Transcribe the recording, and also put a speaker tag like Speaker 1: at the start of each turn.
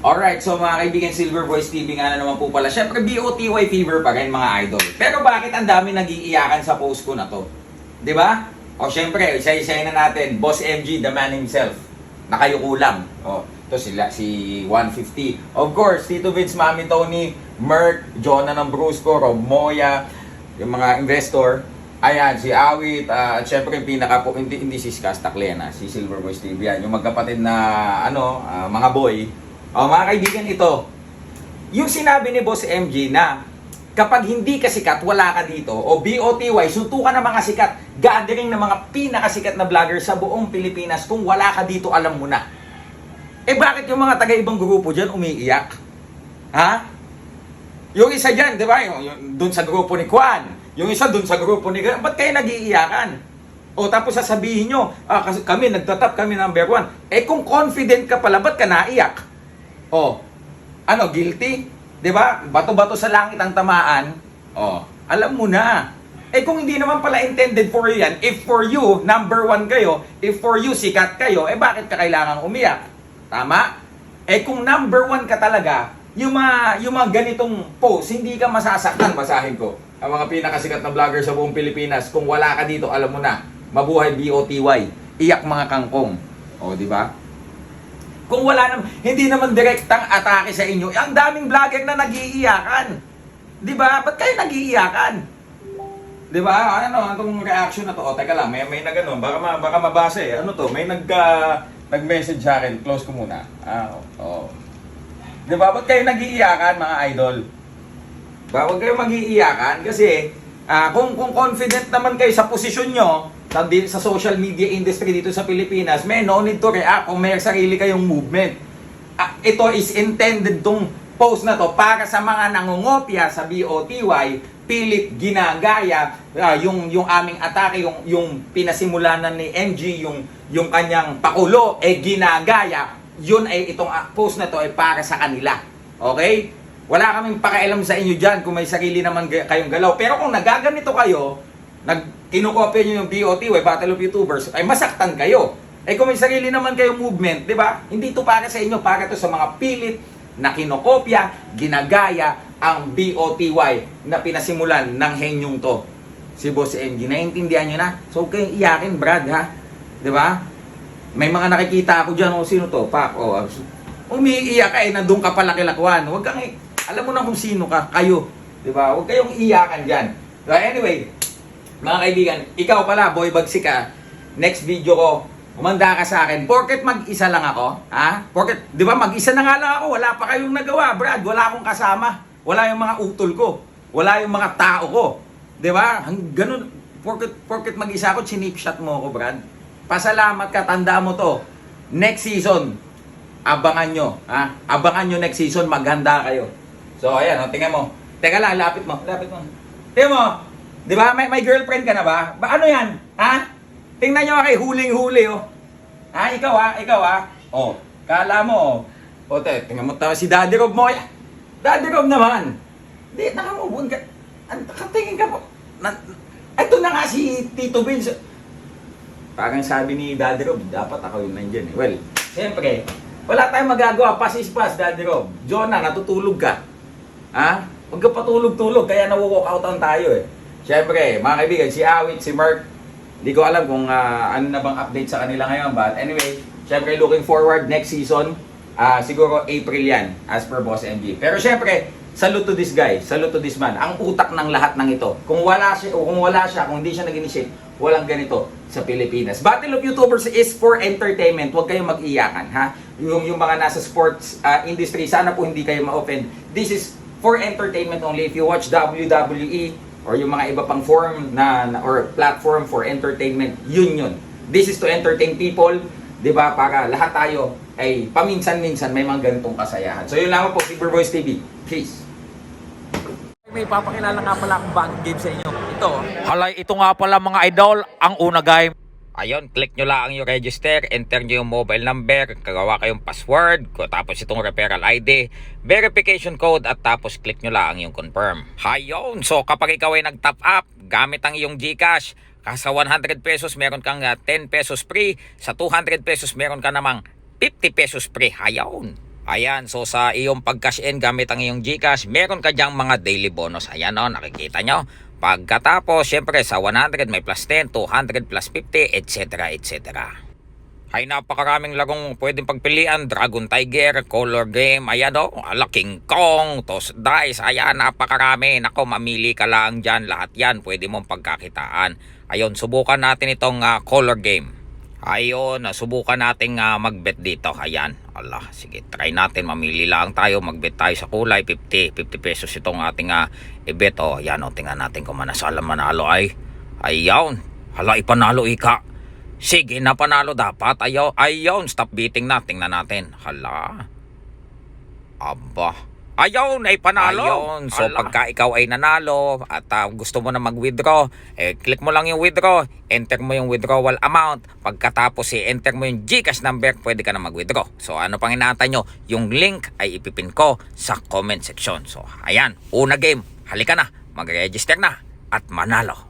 Speaker 1: Alright, so mga kaibigan, Silver Voice TV nga na naman po pala. Siyempre, BOTY fever pa rin mga idol. Pero bakit ang dami nag-iiyakan sa post ko na to? Ba? O siyempre, isa-isayin na natin. Boss MG, the man himself. Nakayuko lang. O, ito sila, si 150. Of course, Tito Vince, Mami Tony, Merck, Jonah ng Brusco, Rob Moya, yung mga investor. Ayan, si Awit, ah, at syempre yung pinaka po, hindi, hindi si Skas Taklena, si Silver Voice TV yan. Yung magkapatid na, ano, ah, mga boy. O, mga kaibigan, ito. Yung sinabi ni Boss MG na kapag hindi ka sikat, wala ka dito. O BOTY, suntukan ng mga sikat, gathering ng mga pinakasikat na vlogger sa buong Pilipinas. Kung wala ka dito, alam mo na. Eh bakit yung mga taga-ibang grupo dyan umiiyak? Ha? Yung isa dyan, di ba? Yung, yung, dun sa grupo ni Kwan. Yung isa dun sa grupo ni Kwan. Ba't kayo nag-iiyakan? O tapos sasabihin nyo, ah, kami, nagtatap kami number one. Eh kung confident ka pala, ba't ka naiyak? O, ano, guilty? 'Di ba? Bato-bato sa langit ang tamaan. Oh, alam mo na. Eh kung hindi naman pala intended for you yan, if for you, number one kayo, if for you, sikat kayo, eh bakit ka kailangan umiyak? Tama? Eh kung number one ka talaga, yung mga, yung mga ganitong post, hindi ka masasaktan, basahin ko. Ang mga pinakasikat na vlogger sa buong Pilipinas, kung wala ka dito, alam mo na, mabuhay BOTY, iyak mga kangkong. O, di ba? Kung wala naman, hindi naman direktang atake sa inyo, ang daming vlogger na nag-iiyakan. Di ba? Ba't kayo nag-iiyakan? Di ba? Ano, itong reaction na to? O, teka lang, may, may na ganun. Baka, ma, baka mabasa eh. Ano to? May nag, ah, nag-message sa akin. Close ko muna. Ah, oo. Di ba? Ba't kayo nag-iiyakan, mga idol? Ba, huwag kayo mag-iiyakan kasi ah, kung, kung confident naman kayo sa posisyon nyo, sa, social media industry dito sa Pilipinas, may no need to react kung may sarili kayong movement. Ah, ito is intended tong post na to para sa mga nangungopia sa BOTY, pilit ginagaya ah, yung yung aming atake, yung yung pinasimulan ni MG, yung yung kanyang pakulo eh ginagaya. Yun ay itong ah, post na to ay para sa kanila. Okay? Wala kaming pakialam sa inyo diyan kung may sarili naman kayong galaw. Pero kung nagaganito kayo, nag kinokopya nyo yung BOTY, Battle of YouTubers, ay masaktan kayo. Eh kung may sarili naman kayong movement, di ba? Hindi to para sa inyo, para to sa mga pilit na kinokopya, ginagaya ang BOTY na pinasimulan ng henyong to. Si Boss MG, naiintindihan nyo na? So, kayong iyakin, Brad, ha? Di ba? May mga nakikita ako dyan, o sino to? Pak, o. umiiyak ka eh, nandun ka pala kilakwan. Huwag kang, alam mo na kung sino ka, kayo. Di ba? Huwag kayong iyakan dyan. So, anyway, mga kaibigan, ikaw pala, boy bagsik ka. Next video ko, umanda ka sa akin. Porket mag-isa lang ako, ha? Porket, di ba, mag-isa na nga lang ako. Wala pa kayong nagawa, Brad. Wala akong kasama. Wala yung mga utol ko. Wala yung mga tao ko. Di ba? Ganun. Porket, porket mag-isa ako, chinipshot mo ako, Brad. Pasalamat ka, tanda mo to. Next season, abangan nyo, ha? Abangan nyo next season, maghanda kayo. So, ayan, oh, tingnan mo. Teka lang, lapit mo. Lapit mo. Tingnan mo. Di ba? May, may girlfriend ka na ba? Ba ano yan? Ha? Tingnan nyo kay huling-huli, oh. Ha? Ikaw, ha? Ikaw, ha? Oh. Kala mo, oh. O, te, tingnan mo tama si Daddy Rob mo. Daddy Rob naman. Di, nakamubon ka. Ang katingin ka po. Ito na nga si Tito Vince. Parang sabi ni Daddy Rob, dapat ako yung nandyan eh. Well, siyempre, wala tayong magagawa. Pass is pass, Daddy Rob. Jonah, natutulog ka. Ha? Huwag ka patulog-tulog, kaya nawo-walk outan tayo eh. Siyempre, mga kaibigan, si Awit, si Mark, hindi ko alam kung ah, ano na bang update sa kanila ngayon. But anyway, siyempre looking forward next season. ah siguro April yan, as per Boss MG. Pero siyempre, salute to this guy, salute to this man. Ang utak ng lahat ng ito. Kung wala siya, kung wala siya, kung hindi siya nag-initiate, walang ganito sa Pilipinas. Battle of YouTubers is for entertainment. Huwag kayong mag-iyakan, ha? Yung, yung mga nasa sports ah, industry, sana po hindi kayo ma-offend. This is for entertainment only. If you watch WWE or yung mga iba pang form na, na- or platform for entertainment, yun yun. This is to entertain people, 'di ba? Para lahat tayo ay paminsan-minsan may mga ganitong kasayahan. So yun lamang po, Super Boys TV. Peace. May papakilala nga pala akong bagong game sa inyo. Ito.
Speaker 2: Halay, ito nga pala mga idol, ang una game. Ayun, click nyo lang yung register, enter nyo yung mobile number, kagawa kayong password, tapos itong referral ID, verification code, at tapos click nyo lang yung confirm. Hayon, so kapag ikaw ay nag-top up, gamit ang iyong Gcash, kasa 100 pesos meron kang ah, 10 pesos free, sa 200 pesos meron ka namang 50 pesos free. Hayon.
Speaker 1: Ayan, so sa iyong pag-cash in gamit ang iyong GCash, meron ka diyang mga daily bonus. Ayan o, nakikita nyo. Pagkatapos, syempre sa 100 may plus 10, 200 plus 50, etc. etc. Ay napakaraming larong pwedeng pagpilian. Dragon Tiger, Color Game, ayan o, ala King Kong, Toss Dice, ayan napakarami. Nako, mamili ka lang dyan. Lahat yan pwede mong pagkakitaan. Ayun, subukan natin itong ah, Color Game. Ayun, ah, subukan natin uh, magbet dito. Ayan, ala, sige, try natin. Mamili lang tayo, magbet tayo sa kulay. 50, 50 pesos itong ating uh, ibet. O, ayan o, tingnan natin kung manasala manalo ay. Ayun, hala, ipanalo ika. Sige, napanalo dapat. Ayaw, ayaw, stop beating na. Tingnan natin. Hala. Aba. Ayaw, ay panalo. Ayun, so
Speaker 2: Ala.
Speaker 1: pagka ikaw ay nanalo at ah, gusto mo na mag-withdraw, eh, click mo lang yung withdraw, enter mo yung withdrawal amount. Pagkatapos eh, enter mo yung GCash number, pwede ka na mag-withdraw. So ano pang inaantay nyo? Yung link ay ipipin ko sa comment section. So ayan, una game. Halika na, mag-register na at manalo.